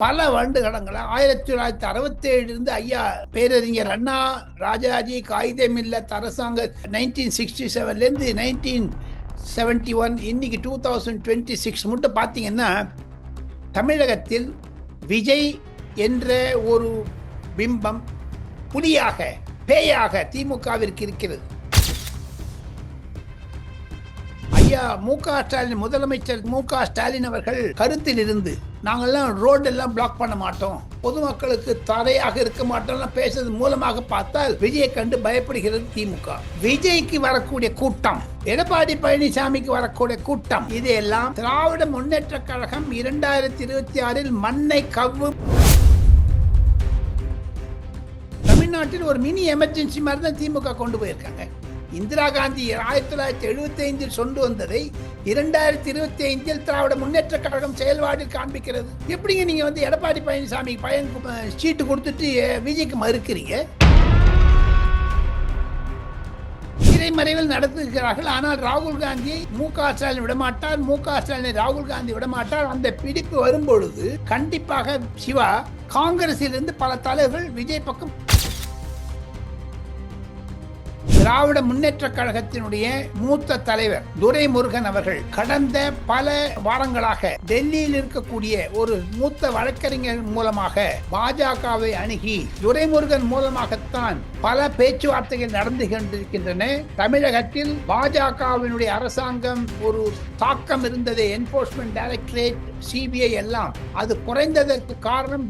பல ஆண்டு காலங்களா ஆயிரத்தி தொள்ளாயிரத்தி அறுபத்தி ஏழுலேருந்து ஐயா பேரறிஞர் அண்ணா ராஜாஜி காகிதமில்ல அரசாங்க நைன்டீன் சிக்ஸ்டி செவன்லேருந்து நைன்டீன் செவன்டி ஒன் இன்னைக்கு டூ தௌசண்ட் டுவெண்ட்டி சிக்ஸ் மட்டும் பார்த்தீங்கன்னா தமிழகத்தில் விஜய் என்ற ஒரு பிம்பம் புலியாக பேயாக திமுகவிற்கு இருக்கிறது. ஐயா மு க ஸ்டாலின் முதலமைச்சர் மு க ஸ்டாலின் அவர்கள் கருத்தில் இருந்து நாங்கள்லாம் ரோடெல்லாம் பிளாக் பண்ண மாட்டோம். பொதுமக்களுக்கு தடையாக இருக்க மாட்டோம்லாம் பேசுறது மூலமாக பார்த்தால் விஜயை கண்டு பயப்படுகிறது திமுக. விஜய்க்கு வரக்கூடிய கூட்டம் எடப்பாடி பழனிசாமிக்கு வரக்கூடிய கூட்டம் இதையெல்லாம் திராவிட முன்னேற்ற கழகம் இரண்டாயிரத்தி இருபத்தி ஆறில் மண்ணை கவ்வு தமிழ்நாட்டில் ஒரு மினி எமர்ஜென்சி மாதிரி தான் திமுக கொண்டு போயிருக்காங்க. இந்திரா காந்தி ஆயிரத்தி தொள்ளாயிரத்தி எழுபத்தி ஐந்தில் சொண்டு வந்ததை இரண்டாயிரத்தி இருபத்தி ஐந்தில் திராவிட முன்னேற்ற கழகம் செயல்பாடு காண்பிக்கிறது. எப்படிங்க நீங்க வந்து எடப்பாடி பழனிசாமி பயன் சீட்டு கொடுத்துட்டு விஜய்க்கு மறுக்கிறீங்க? இறைமறைவில் நடத்துகிறார்கள். ஆனால் ராகுல் காந்தியை மு க ஸ்டாலின் விடமாட்டார். மு க ஸ்டாலினை ராகுல் காந்தி விடமாட்டார். அந்த பிடிப்பு வரும்பொழுது கண்டிப்பாக சிவா காங்கிரஸிலிருந்து பல தலைவர்கள் விஜய் பக்கம் திராவிட முன்னேற்ற கழகத்தினுடைய மூத்த தலைவர் துரைமுருகன் அவர்கள் கடந்த பல வாரங்களாக டெல்லியில் இருக்கக்கூடிய ஒரு மூத்த வழக்கறிஞர் மூலமாக பாஜகவை அணுகி துரைமுருகன் மூலமாகத்தான் பல பேச்சுவார்த்தைகள் நடந்து கொண்டிருக்கின்றன. தமிழகத்தில் பாஜகவினுடைய அரசாங்கம் ஒரு தாக்கம் இருந்தது. என்போர்ஸ்மெண்ட் டைரக்டரேட் சிபிஐ எல்லாம். அது குறைந்ததற்கு காரணம்.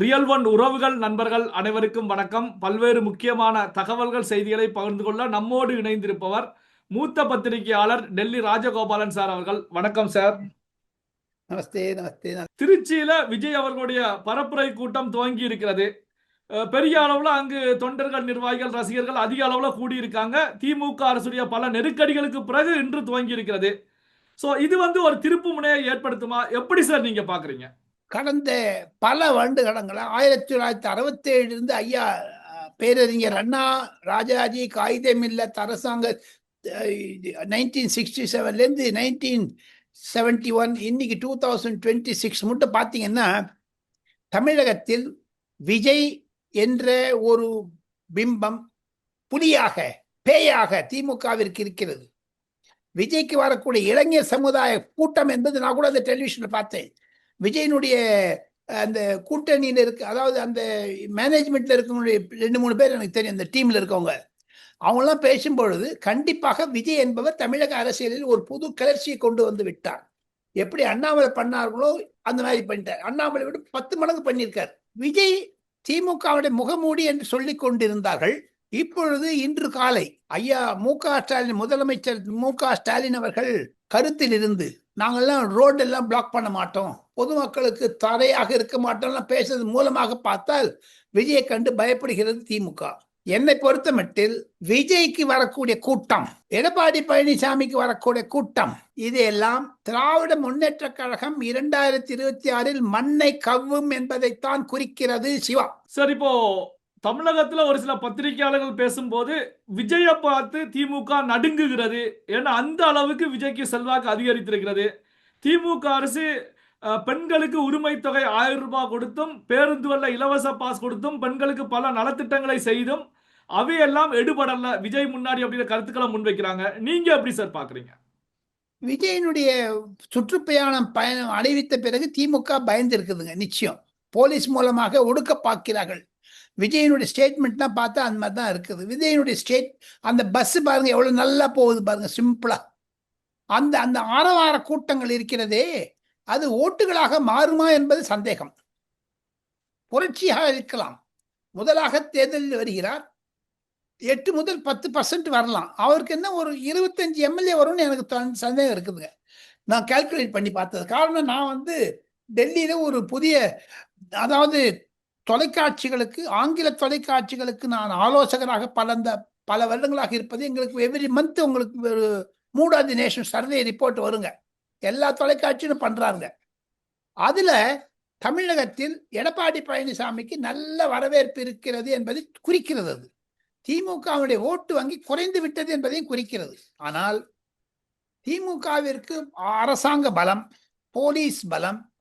ரியல் ஒன் உறவுகள் நண்பர்கள் அனைவருக்கும் வணக்கம். பல்வேறு முக்கியமான தகவல்கள் செய்திகளை பகிர்ந்து கொள்ள நம்மோடு இணைந்திருப்பவர் மூத்த பத்திரிகையாளர் டெல்லி ராஜகோபாலன் சார் அவர்கள். வணக்கம் சார். நமஸ்தே நமஸ்தே. திருச்சியில விஜய் அவர்களுடைய பரப்புரை கூட்டம் துவங்கி இருக்கிறது. பெரிய அளவுல அங்கு தொண்டர்கள் நிர்வாகிகள் ரசிகர்கள் அதிக அளவுல கூடியிருக்காங்க. திமுக அரசுடைய பல நெருக்கடிகளுக்கு பிறகு இன்று துவங்கி இருக்கிறது. சோ இது வந்து ஒரு திருப்பு முனையை ஏற்படுத்துமா? எப்படி சார் நீங்க பாக்குறீங்க? கடந்த பல ஆண்டு கடங்களை ஆயிரத்தி தொள்ளாயிரத்தி அறுபத்தி இருந்து ஐயா பேரறிஞர் அண்ணா ராஜாஜி காகிதமில்ல அரசாங்க நைன்டீன் சிக்ஸ்டி செவன்லேருந்து நைன்டீன் செவன்டி ஒன் இன்னைக்கு டூ தௌசண்ட் டுவெண்ட்டி சிக்ஸ் மட்டும் பார்த்தீங்கன்னா தமிழகத்தில் விஜய் என்ற ஒரு பிம்பம் புலியாக பேயாக திமுகவிற்கு இருக்கிறது. விஜய்க்கு வரக்கூடிய இளைஞர் சமுதாய கூட்டம் என்பது நான் கூட அந்த டெலிவிஷனில் பார்த்தேன். விஜயனுடைய அந்த கூட்டணியில் இருக்க அதாவது அந்த மேனேஜ்மெண்ட்ல இருக்கக்கூடிய ரெண்டு மூணு பேர் எனக்கு தெரியும் அந்த டீம்ல இருக்கவங்க. அவங்களாம் பேசும்பொழுது கண்டிப்பாக விஜய் என்பவர் தமிழக அரசியலில் ஒரு புது கிளர்ச்சியை கொண்டு வந்து விட்டார். எப்படி அண்ணாமலை பண்ணார்களோ அந்த மாதிரி பண்ணிட்டார். அண்ணாமலை விட பத்து மடங்கு பண்ணியிருக்கார். விஜய் திமுகவுடைய முகமூடி என்று சொல்லி கொண்டிருந்தார்கள். இப்பொழுது இன்று காலை ஐயா மு க ஸ்டாலின் முதலமைச்சர் மு க ஸ்டாலின் அவர்கள் கருத்தில் இருந்து நாங்கள்லாம் ரோடெல்லாம் பிளாக் பண்ண மாட்டோம். பொதுமக்களுக்கு தடையாக இருக்க மாட்டோம்லாம் பேசுறது மூலமாக பார்த்தால் விஜயை கண்டு பயப்படுகிறது திமுக. என்னை பொறுத்தமட்டில் விஜய்க்கு வரக்கூடிய கூட்டம் எடப்பாடி பழனிசாமிக்கு வரக்கூடிய கூட்டம் இதையெல்லாம் திராவிட முன்னேற்ற கழகம் இரண்டாயிரத்தி இருபத்தி ஆறில் மண்ணை கவ்வும் என்பதைத்தான் குறிக்கிறது சிவா. சரி இப்போ தமிழகத்துல ஒரு சில பத்திரிகையாளர்கள் பேசும்போது விஜயை பார்த்து திமுக நடுங்குகிறது. ஏன்னா அந்த அளவுக்கு விஜய்க்கு செல்வாக்கு அதிகரித்திருக்கிறது. திமுக அரசு பெண்களுக்கு உரிமை தொகை ஆயிரம் ரூபாய் கொடுத்தும் பேருந்துகள்ல இலவச பாஸ் கொடுத்தும் பெண்களுக்கு பல நலத்திட்டங்களை செய்தும் அவையெல்லாம் எடுபடல. விஜய் முன்னாடி அப்படிங்கிற கருத்துக்களை முன்வைக்கிறாங்க. நீங்க எப்படி சார் பாக்குறீங்க? விஜயனுடைய சுற்றுப்பயணம் பயணம் அறிவித்த பிறகு திமுக பயந்து இருக்குதுங்க நிச்சயம். போலீஸ் மூலமாக ஒடுக்க பார்க்கிறார்கள். விஜயனுடைய ஸ்டேட்மெண்ட்லாம் பார்த்தா அந்த மாதிரி தான் இருக்குது. விஜயனுடைய ஸ்டேட் அந்த பஸ் பாருங்க எவ்வளோ நல்லா போகுது பாருங்க சிம்பிளா அந்த அந்த ஆரவார கூட்டங்கள் இருக்கிறதே அது ஓட்டுகளாக மாறுமா என்பது சந்தேகம். புரட்சியாக இருக்கலாம். முதலாக தேர்தலில் வருகிறார். எட்டு முதல் பத்து பர்சன்ட் வரலாம். அவருக்கு என்ன ஒரு இருபத்தஞ்சு எம்எல்ஏ வரும்னு எனக்கு சந்தேகம் இருக்குதுங்க. நான் கால்குலேட் பண்ணி பார்த்தது. காரணம் நான் வந்து டெல்லியில் ஒரு புதிய அதாவது தொலைக்காட்சிகளுக்கு ஆங்கில தொலைக்காட்சிகளுக்கு நான் ஆலோசகராக பல அந்த பல வருடங்களாக இருப்பது எங்களுக்கு எவ்ரி மந்த் உங்களுக்கு ஒரு மூடாந்தி நேஷன் சர்வே ரிப்போர்ட் வருங்க. எல்லா தொலைக்காட்சியும் பண்றாங்க. அதுல தமிழகத்தில் எடப்பாடி பழனிசாமிக்கு நல்ல வரவேற்பு இருக்கிறது என்பதை குறிக்கிறது அது. திமுகவுடைய ஓட்டு வங்கி குறைந்து விட்டது என்பதையும் குறிக்கிறது. ஆனால் திமுகவிற்கு அரசாங்க பலம் போலீஸ் பலம்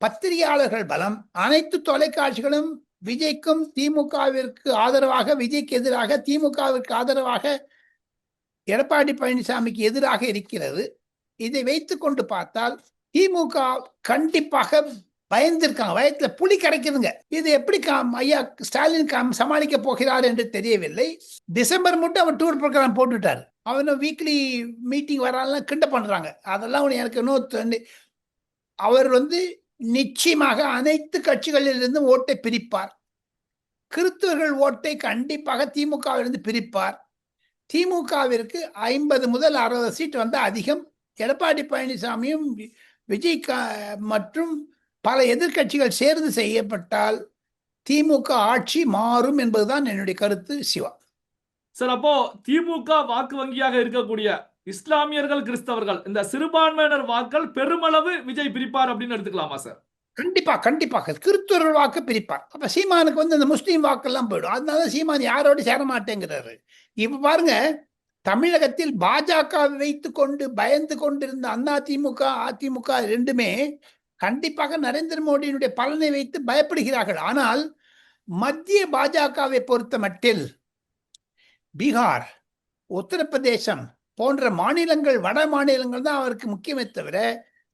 பத்திரிகையாளர்கள் பலம் அனைத்து தொலைக்காட்சிகளும் விஜய்க்கும் திமுகவிற்கு ஆதரவாக விஜய்க்கு எதிராக திமுகவிற்கு ஆதரவாக எடப்பாடி பழனிசாமிக்கு எதிராக இருக்கிறது. இதை வைத்துக்கொண்டு பார்த்தால் திமுக கண்டிப்பாக பயந்திருக்காங்க. வயத்துல புலி கிடைக்குதுங்க இது எப்படி காம் ஐயா ஸ்டாலின் காம் சமாளிக்க போகிறார் என்று தெரியவில்லை. டிசம்பர் மட்டும் அவர் டூர் ப்ரோக்ராம் போட்டுட்டார். அவனும் வீக்லி மீட்டிங் வராலாம் கிண்ட பண்றாங்க. அதெல்லாம் எனக்கு இன்னும் அவர் வந்து நிச்சயமாக அனைத்து கட்சிகளிலிருந்தும் ஓட்டை பிரிப்பார். கிறிஸ்தவர்கள் ஓட்டை கண்டிப்பாக திமுகவிலிருந்து பிரிப்பார். திமுகவிற்கு ஐம்பது முதல் அறுபது சீட் வந்து அதிகம். எடப்பாடி பழனிசாமியும் விஜய் மற்றும் பல எதிர்க்கட்சிகள் சேர்ந்து செய்யப்பட்டால் திமுக ஆட்சி மாறும் என்பதுதான் என்னுடைய கருத்து சிவா. சார் அப்போ திமுக வாக்கு வங்கியாக இருக்கக்கூடிய இஸ்லாமியர்கள் கிறிஸ்தவர்கள் இந்த சிறுபான்மையினர் வாக்கள் பெருமளவு விஜய் பிரிப்பார் அப்படின்னு எடுத்துக்கலாமா சார்? கண்டிப்பா கண்டிப்பாக. கிறிஸ்துவர்கள் வாக்கு பிரிப்பார். அப்ப சீமானுக்கு வந்து இந்த முஸ்லீம் வாக்கெல்லாம் போயிடும். அதனால சீமான் யாரோட சேர மாட்டேங்கிறாரு இப்ப பாருங்க தமிழகத்தில் பாஜக வைத்து கொண்டு பயந்து கொண்டிருந்த அண்ணா திமுக அதிமுக ரெண்டுமே கண்டிப்பாக நரேந்திர மோடியினுடைய பலனை வைத்து பயப்படுகிறார்கள். ஆனால் மத்திய பாஜகவை பொறுத்த மட்டில் பீகார் உத்தரப்பிரதேசம் போன்ற மாநிலங்கள் வட மாநிலங்கள் தான் அவருக்கு முக்கியமே தவிர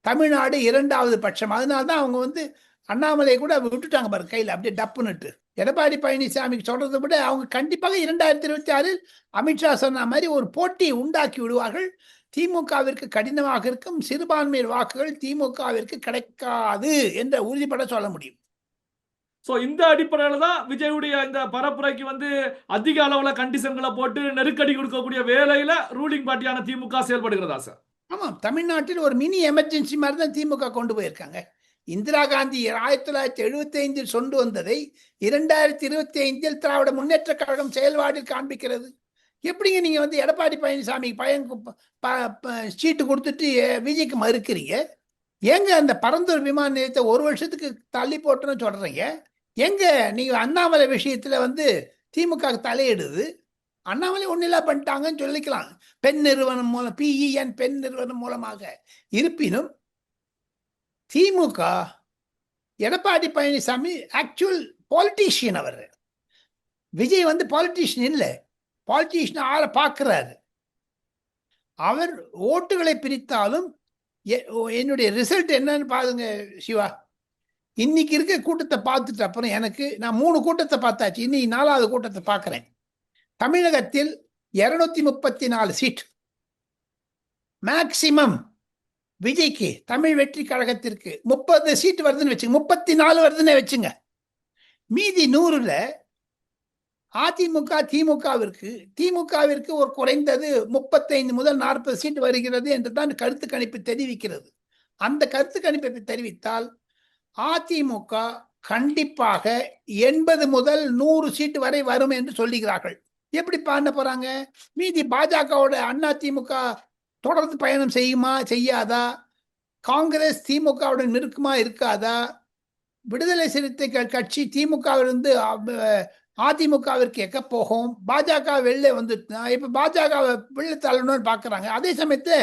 தமிழ்நாடு இரண்டாவது பட்சம். அதனால தான் அவங்க வந்து அண்ணாமலை கூட விட்டுட்டாங்க பாரு கையில் அப்படியே டப்புன்னுட்டு. எடப்பாடி பழனிசாமிக்கு சொல்றதை விட அவங்க கண்டிப்பாக இரண்டாயிரத்தி இருபத்தி ஆறில் அமித்ஷா சொன்ன மாதிரி ஒரு போட்டியை உண்டாக்கி விடுவார்கள். திமுகவிற்கு கடினமாக இருக்கும் சிறுபான்மையர் வாக்குகள் திமுகவிற்கு கிடைக்காது என்ற உறுதிப்பட சொல்ல முடியும். சோ இந்த அடிப்படையில தான் விஜயுடைய இந்த பரப்புரைக்கு வந்து அதிக அளவுல கண்டிஷன்களை போட்டு நெருக்கடி கொடுக்கக்கூடிய வேலையில ரூலிங் பார்ட்டியான திமுக செயல்படுகிறதா சார் ஆமாம் தமிழ்நாட்டில் ஒரு மினி எமர்ஜென்சி மாதிரி தான் திமுக கொண்டு போயிருக்காங்க. இந்திரா காந்தி ஆயிரத்தி தொள்ளாயிரத்தி எழுபத்தி ஐந்தில் சொண்டு வந்ததை இரண்டாயிரத்தி இருபத்தி ஐந்தில் திராவிட முன்னேற்ற கழகம் செயல்பாடில் காண்பிக்கிறது. எப்படிங்க நீங்க வந்து எடப்பாடி பழனிசாமி பயன் ப- ப- சீட்டு கொடுத்துட்டு விஜய்க்கு மறுக்கிறீங்க? ஏங்க அந்த பரந்தூர் விமான நிலையத்தை ஒரு வருஷத்துக்கு தள்ளி போட்டுன்னு சொல்றீங்க? எங்க நீங்க அண்ணாமலை விஷயத்துல வந்து திமுக தலையிடுது. அண்ணாமலை ஒன்னில்லா பண்ணிட்டாங்கன்னு சொல்லிக்கலாம். பெண் நிறுவனம் மூலம் பிஇஎன் பெண் நிறுவனம் மூலமாக. இருப்பினும் திமுக எடப்பாடி பழனிசாமி ஆக்சுவல் பாலிட்டிஷியன் அவர். விஜய் வந்து பாலிட்டிஷியன் இல்லை. பாலிட்டிஷியன் ஆளை பார்க்கிறாரு. அவர் ஓட்டுகளை பிரித்தாலும் எ- ஓ- என்னுடைய ரிசல்ட் என்னன்னு பாருங்க சிவா. இன்னைக்கு இருக்க கூட்டத்தை பார்த்துட்டு அப்புறம் எனக்கு நான் மூணு கூட்டத்தை பார்த்தாச்சு. இன்னைக்கு நாலாவது கூட்டத்தை பார்க்குறேன். தமிழகத்தில் இருநூத்தி முப்பத்தி நாலு சீட். மேக்சிமம் விஜய்க்கு தமிழ் வெற்றி கழகத்திற்கு முப்பது சீட் வருதுன்னு வச்சுங்க முப்பத்தி நாலு வருதுன்னு வச்சுங்க. மீதி நூறுல அதிமுக திமுகவிற்கு திமுகவிற்கு ஒரு குறைந்தது முப்பத்தைந்து முதல் நாற்பது சீட் வருகிறது என்று தான் கருத்து கணிப்பு தெரிவிக்கிறது. அந்த கருத்து கணிப்பை தெரிவித்தால் அதிமுக கண்டிப்பாக எண்பது முதல் நூறு சீட்டு வரை வரும் என்று சொல்லுகிறார்கள். எப்படி பண்ண போறாங்க? மீதி பாஜகவோட அண்ணா திமுக தொடர்ந்து பயணம் செய்யுமா செய்யாதா? காங்கிரஸ் திமுகவுடன் நெருக்கமா இருக்காதா? விடுதலை சிறுத்தை கட்சி திமுகவிலிருந்து அதிமுகவிற்கு எக்க போகும்? பாஜக வெளில வந்து இப்ப பாஜக வெளில தள்ளணும்னு பாக்குறாங்க. அதே சமயத்து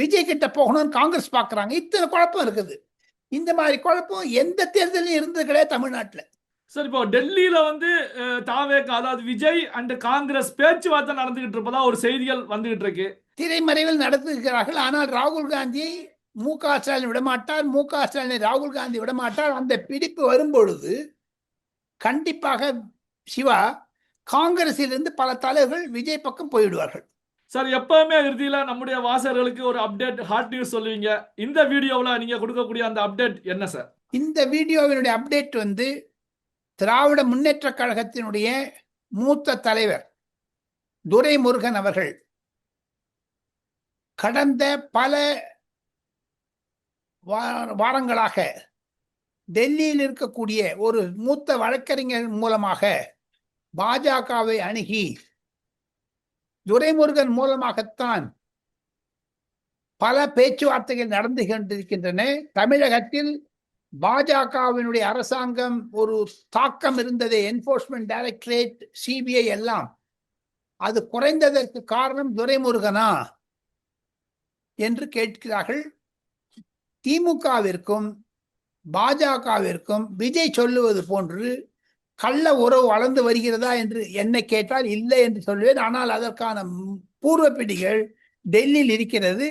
விஜய் கிட்ட போகணும்னு காங்கிரஸ் பாக்குறாங்க. இத்தனை குழப்பம் இருக்குது. இந்த மாதிரி குழப்பம் எந்த தேர்தலையும் இருந்தது கிடையாது தமிழ்நாட்டுல. சார் இப்போ டெல்லியில வந்து தாவேக்கா அதாவது விஜய் அண்ட் காங்கிரஸ் பேச்சுவார்த்தை நடந்துகிட்டு இருப்பதா ஒரு செய்திகள் வந்துகிட்டு இருக்கு. திரைமறைவில் நடத்துகிறார்கள் ஆனால் ராகுல் காந்தியை மு க ஸ்டாலின் விடமாட்டார். மு க ஸ்டாலினை ராகுல் காந்தி விடமாட்டார். அந்த பிடிப்பு வரும்பொழுது கண்டிப்பாக சிவா காங்கிரஸிலிருந்து பல தலைவர்கள் விஜய் பக்கம் போயிடுவார்கள். சார் எப்பவுமே இறுதியில நம்முடைய வாசகர்களுக்கு ஒரு அப்டேட் ஹாட் நியூஸ் சொல்லுவீங்க. இந்த வீடியோவில் நீங்க கொடுக்கக்கூடிய அந்த அப்டேட் என்ன சார்? இந்த வீடியோவினுடைய அப்டேட் வந்து திராவிட முன்னேற்ற கழகத்தினுடைய மூத்த தலைவர் துரைமுருகன் அவர்கள் கடந்த பல வாரங்களாக டெல்லியில் இருக்கக்கூடிய ஒரு மூத்த வழக்கறிஞர் மூலமாக பாஜகவை அணுகி துரைமுருகன் மூலமாகத்தான் பல பேச்சுவார்த்தைகள் நடந்து கொண்டிருக்கின்றன. தமிழகத்தில் பாஜகவினுடைய அரசாங்கம் ஒரு தாக்கம் இருந்தது. என்போர்ஸ்மெண்ட் டைரக்டரேட் சிபிஐ எல்லாம். அது குறைந்ததற்கு காரணம் துரைமுருகனா? என்று கேட்கிறார்கள். திமுகவிற்கும் பாஜகவிற்கும் விஜய் சொல்லுவது போன்று கள்ள உறவு வளர்ந்து வருகிறதா என்று என்னை கேட்டால் இல்லை என்று சொல்வேன். ஆனால் அதற்கான பூர்வ பிடிகள் டெல்லியில் இருக்கிறது.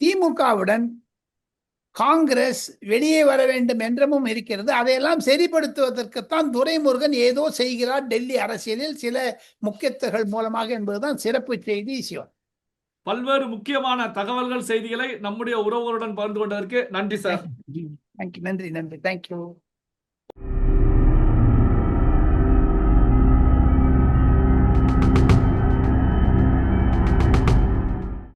திமுகவுடன் காங்கிரஸ் வெளியே வர வேண்டும் என்றமும் இருக்கிறது. அதையெல்லாம் சரிப்படுத்துவதற்குத்தான் துரைமுருகன் ஏதோ செய்கிறார் டெல்லி அரசியலில். சில முக்கியத்துகள் மூலமாக என்பதுதான் சிறப்பு செய்தி சிவன். பல்வேறு முக்கியமான தகவல்கள் செய்திகளை நம்முடைய உறவுகளுடன் பகிர்ந்து கொண்டதற்கு நன்றி சார். தேங்க்யூ நன்றி நன்றி. தேங்க்யூ